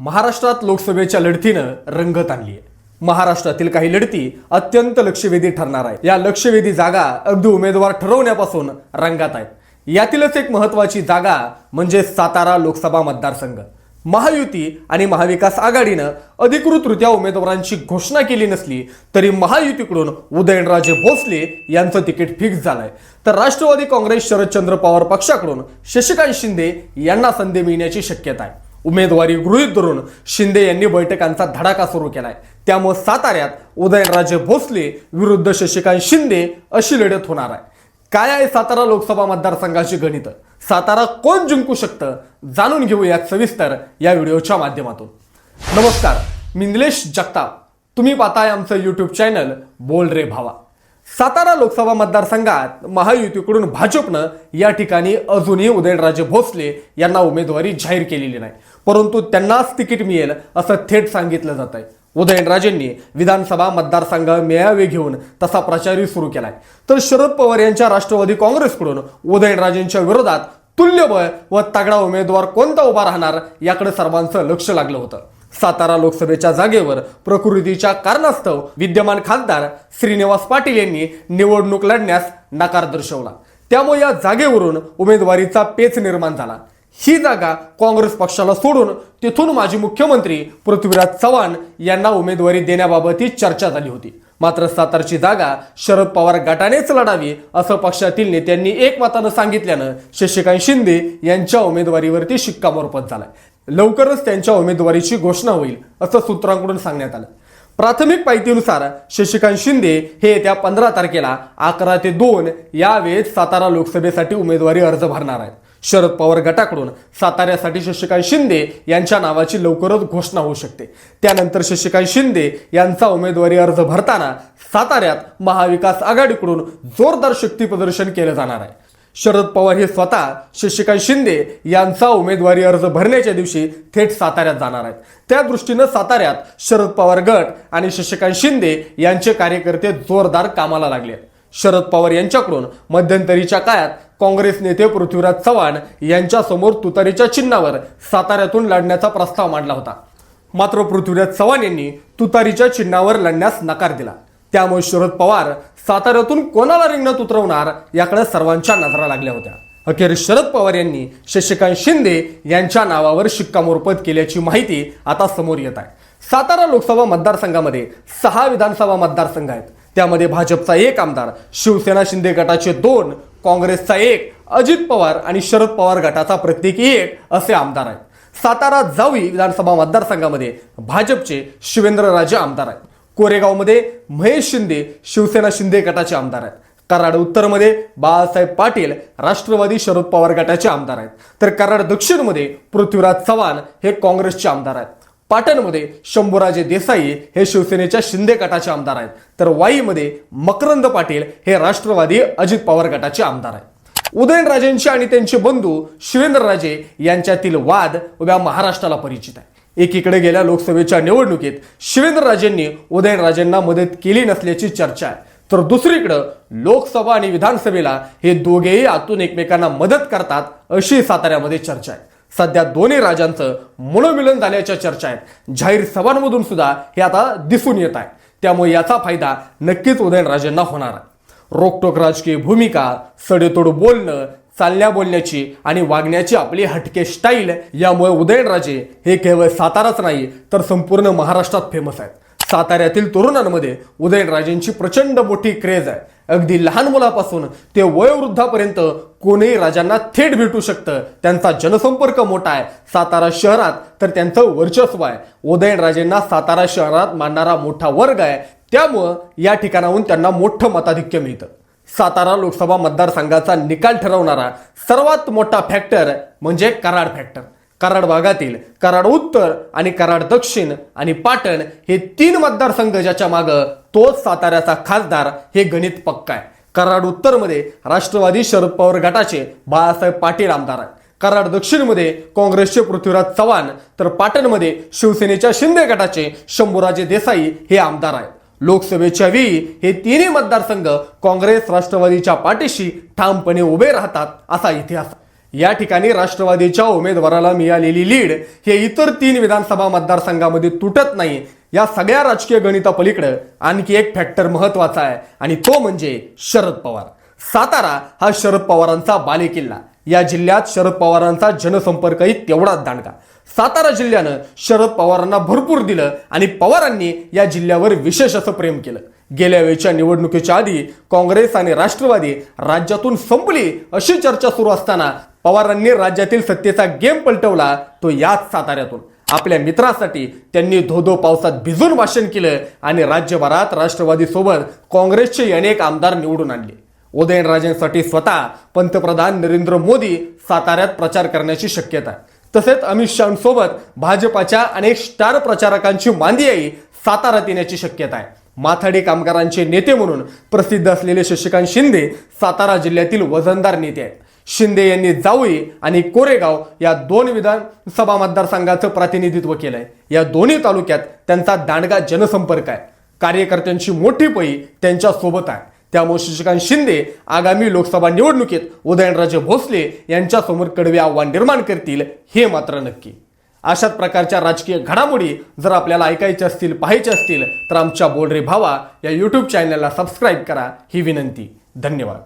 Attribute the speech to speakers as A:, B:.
A: महाराष्ट्रात लोकसभेच्या लढतीनं रंगत आणली आहे. महाराष्ट्रातील काही लढती अत्यंत लक्षवेधी ठरणार आहे या लक्षवेधी जागा अगदी उमेदवार ठरवण्यापासून रंगात आहेत. यातीलच एक महत्वाची जागा म्हणजे सातारा लोकसभा मतदारसंघ. महायुती आणि महाविकास आघाडीनं अधिकृतरित्या उमेदवारांची घोषणा केली नसली तरी महायुतीकडून उदयनराजे भोसले यांचं तिकीट फिक्स झालंय. तर राष्ट्रवादी काँग्रेस शरदचंद्र पवार पक्षाकडून शशिकांत शिंदे यांना संधी मिळण्याची शक्यता आहे. उमेदवारी गृहीत धरून शिंदे यांनी बैठकांचा धडाका सुरू केलाय. त्यामुळे साताऱ्यात उदयनराजे भोसले विरुद्ध शशिकांत शिंदे अशी लढत होणार आहे. काय आहे सातारा लोकसभा मतदारसंघाची गणित? सातारा कोण जिंकू शकतं? जाणून घेऊयात सविस्तर या व्हिडिओच्या माध्यमातून. नमस्कार मी जगताप. तुम्ही पाहताय आमचं यूट्यूब चॅनल बोल रे भावा. सातारा लोकसभा मतदारसंघात महायुतीकडून भाजपनं या ठिकाणी अजूनही उदयनराजे भोसले यांना उमेदवारी जाहीर केलेली नाही. परंतु त्यांनाच तिकीट मिळेल असं थेट सांगितलं जात आहे उदयनराजेंनी विधानसभा मतदारसंघ मेळावे घेऊन तसा प्रचारही सुरू केलाय. तर शरद पवार यांच्या राष्ट्रवादी काँग्रेसकडून उदयनराजेंच्या विरोधात तुल्यबळ व तगडा उमेदवार कोणता उभा राहणार याकडे सर्वांचं लक्ष लागलं होतं. सातारा लोकसभेच्या जागेवर प्रकृतीच्या कारणास्तव विद्यमान खासदार श्रीनिवास पाटील यांनी निवडणूक लढण्यास नकार दर्शवला. त्यामुळे या जागेवरून उमेदवारीचा पेच निर्माण झाला. ही जागा काँग्रेस पक्षाला सोडून तिथून माजी मुख्यमंत्री पृथ्वीराज चव्हाण यांना उमेदवारी देण्याबाबतही चर्चा झाली होती. मात्र सातारची जागा शरद पवार गटानेच लढावी असं पक्षातील नेत्यांनी एकमतानं सांगितल्यानं शशिकांत शिंदे यांच्या उमेदवारीवरती शिक्कामोर्फत झालाय. लवकरच त्यांच्या उमेदवारीची घोषणा होईल असं सूत्रांकडून सांगण्यात आलं. प्राथमिक माहितीनुसार शशिकांत शिंदे हे येत्या पंधरा तारखेला अकरा ते दोन यावेळेत सातारा लोकसभेसाठी उमेदवारी अर्ज भरणार आहेत. शरद पवार गटाकडून साताऱ्यासाठी शशिकांत शिंदे यांच्या नावाची लवकरच घोषणा होऊ शकते. त्यानंतर शशिकांत शिंदे यांचा उमेदवारी अर्ज भरताना साताऱ्यात महाविकास आघाडीकडून जोरदार शक्ती प्रदर्शन केलं जाणार आहे. शरद पवार हे स्वतः शशिकांत शिंदे यांचा उमेदवारी अर्ज भरण्याच्या दिवशी थेट साताऱ्यात जाणार आहेत. त्या दृष्टीनं साताऱ्यात शरद पवार गट आणि शशिकांत शिंदे यांचे कार्यकर्ते जोरदार कामाला लागले आहेत. शरद पवार यांच्याकडून मध्यंतरीच्या काळात काँग्रेस नेते पृथ्वीराज चव्हाण यांच्यासमोर तुतारीच्या चिन्हावर साताऱ्यातून लढण्याचा प्रस्ताव मांडला होता. मात्र पृथ्वीराज चव्हाण यांनी तुतारीच्या चिन्हावर लढण्यास नकार दिला. त्यामुळे शरद पवार साताऱ्यातून कोणाला रिंगणात उतरवणार याकडे सर्वांच्या नजरा लागल्या होत्या. अखेर शरद पवार यांनी शशिकांत शिंदे यांच्या नावावर शिक्कामोर्पत केल्याची माहिती आता समोर येत आहे. सातारा लोकसभा मतदारसंघामध्ये सहा विधानसभा मतदारसंघ आहेत. त्यामध्ये भाजपचा एक आमदार शिवसेना शिंदे गटाचे दोन काँग्रेसचा एक अजित पवार आणि शरद पवार गटाचा प्रत्येकी एक असे आमदार आहेत. सातारा जावी विधानसभा मतदारसंघामध्ये भाजपचे शिवेंद्रराजे आमदार आहेत. कोरेगावमध्ये महेश शिंदे शिवसेना शिंदे गटाचे आमदार आहेत. कराड उत्तरमध्ये बाळासाहेब पाटील राष्ट्रवादी शरद पवार गटाचे आमदार आहेत. तर कराड दक्षिणमध्ये पृथ्वीराज चव्हाण हे काँग्रेसचे आमदार आहेत. पाटणमध्ये शंभूराजे देसाई हे शिवसेनेच्या शिंदे गटाचे आमदार आहेत. तर वाईमध्ये मकरंद पाटील हे राष्ट्रवादी अजित पवार गटाचे आमदार आहेत. उदयनराजेंचे आणि त्यांचे बंधू शिवेंद्रराजे यांच्यातील वाद उभ्या महाराष्ट्राला परिचित आहे एकीकडे गेल्या लोकसभेच्या निवडणुकीत शिवेंद्रराजेंनी उदयनराजेंना मदत केली नसल्याची चर्चा आहे. तर दुसरीकडं लोकसभा आणि विधानसभेला हे दोघेही आतून एकमेकांना मदत करतात अशी साताऱ्यामध्ये चर्चा आहे. सध्या दोन्ही राजांचं मनोमिलन झाल्याच्या चर्चा आहेत. जाहीर सभांमधून सुद्धा हे आता दिसून येत आहे. त्यामुळे याचा फायदा नक्कीच उदयनराजेंना होणार आहे. रोकटोक राजकीय भूमिका सडेतोड बोलणं चालण्या बोलण्याची आणि वागण्याची आपली हटके स्टाईल यामुळे उदयनराजे हे केवळ साताराच नाही तर संपूर्ण महाराष्ट्रात फेमस आहेत. साताऱ्यातील तरुणांमध्ये उदयनराजेंची प्रचंड मोठी क्रेज आहे. अगदी लहान मुलापासून ते वयोवृद्धापर्यंत कोणीही राजांना थेट भेटू शकतं. त्यांचा जनसंपर्क मोठा आहे. सातारा शहरात तर त्यांचं वर्चस्व आहे. उदयनराजेंना सातारा शहरात मानणारा मोठा वर्ग आहे. त्यामुळं या ठिकाणाहून त्यांना मोठं मताधिक्य मिळतं. सातारा लोकसभा मतदारसंघाचा निकाल ठरवणारा सर्वात मोठा फॅक्टर म्हणजे कराड फॅक्टर कराड भागातील कराड उत्तर आणि कराड दक्षिण आणि पाटण हे तीन मतदारसंघ ज्याच्या मागं तोच साताऱ्याचा खासदार हे गणित पक्का आहे. कराड उत्तरमध्ये राष्ट्रवादी शरद पवार गटाचे बाळासाहेब पाटील आमदार आहेत. कराड दक्षिणमध्ये काँग्रेसचे पृथ्वीराज चव्हाण तर पाटणमध्ये शिवसेनेच्या शिंदे गटाचे शंभूराजे देसाई हे आमदार आहेत. लोकसभेच्या वेळी हे तिन्ही मतदारसंघ काँग्रेस राष्ट्रवादीच्या पाठीशी ठामपणे उभे राहतात असा इतिहास. या ठिकाणी राष्ट्रवादीच्या उमेदवाराला मिळालेली लीड हे इतर तीन विधानसभा मतदारसंघामध्ये तुटत नाही. या सगळ्या राजकीय गणितापलीकडे आणखी एक फॅक्टर महत्त्वाचा आहे आणि तो म्हणजे शरद पवार. सातारा हा शरद पवारांचा बालेकिल्ला. या जिल्ह्यात शरद पवारांचा जनसंपर्कही तेवढाच दांडगा. सातारा जिल्ह्यानं शरद पवारांना भरपूर दिलं आणि पवारांनी या जिल्ह्यावर विशेष असं प्रेम केलं. गेल्या वेळच्या निवडणुकीच्या आधी काँग्रेस आणि राष्ट्रवादी राज्यातून संपली अशी चर्चा सुरू असताना पवारांनी राज्यातील सत्तेचा गेम पलटवला तो याच साताऱ्यातून. आपल्या मित्रासाठी त्यांनी धोधो पावसात भिजून भाषण केलं आणि राज्यभरात राष्ट्रवादी सोबत काँग्रेसचे अनेक आमदार निवडून आणले. उदयनराजेंसाठी स्वतः पंतप्रधान नरेंद्र मोदी साताऱ्यात प्रचार करण्याची शक्यता आहे. तसेच अमित शहांसोबत भाजपाच्या अनेक स्टार प्रचारकांची मांदियाही साताऱ्यात येण्याची शक्यता आहे. माथाडी कामगारांचे नेते म्हणून प्रसिद्ध असलेले शशिकांत शिंदे सातारा जिल्ह्यातील वजनदार नेते आहेत. शिंदे यांनी जावळी आणि कोरेगाव या दोन विधानसभा मतदारसंघाचं प्रतिनिधित्व केलंय. या दोन्ही तालुक्यात त्यांचा दांडगा जनसंपर्क आहे. कार्यकर्त्यांची मोठी पळी त्यांच्यासोबत आहे. त्यामुळे शशिकांत शिंदे आगामी लोकसभा निवडणुकीत उदयनराजे भोसले यांच्यासमोर कडवे आव्हान निर्माण करतील हे मात्र नक्की. अशाच प्रकारच्या राजकीय घडामोडी जर आपल्याला ऐकायच्या असतील पाहायच्या असतील तर आमच्या बोलरे भावा या यूट्यूब चॅनलला सबस्क्राईब करा. ही विनंती. धन्यवाद.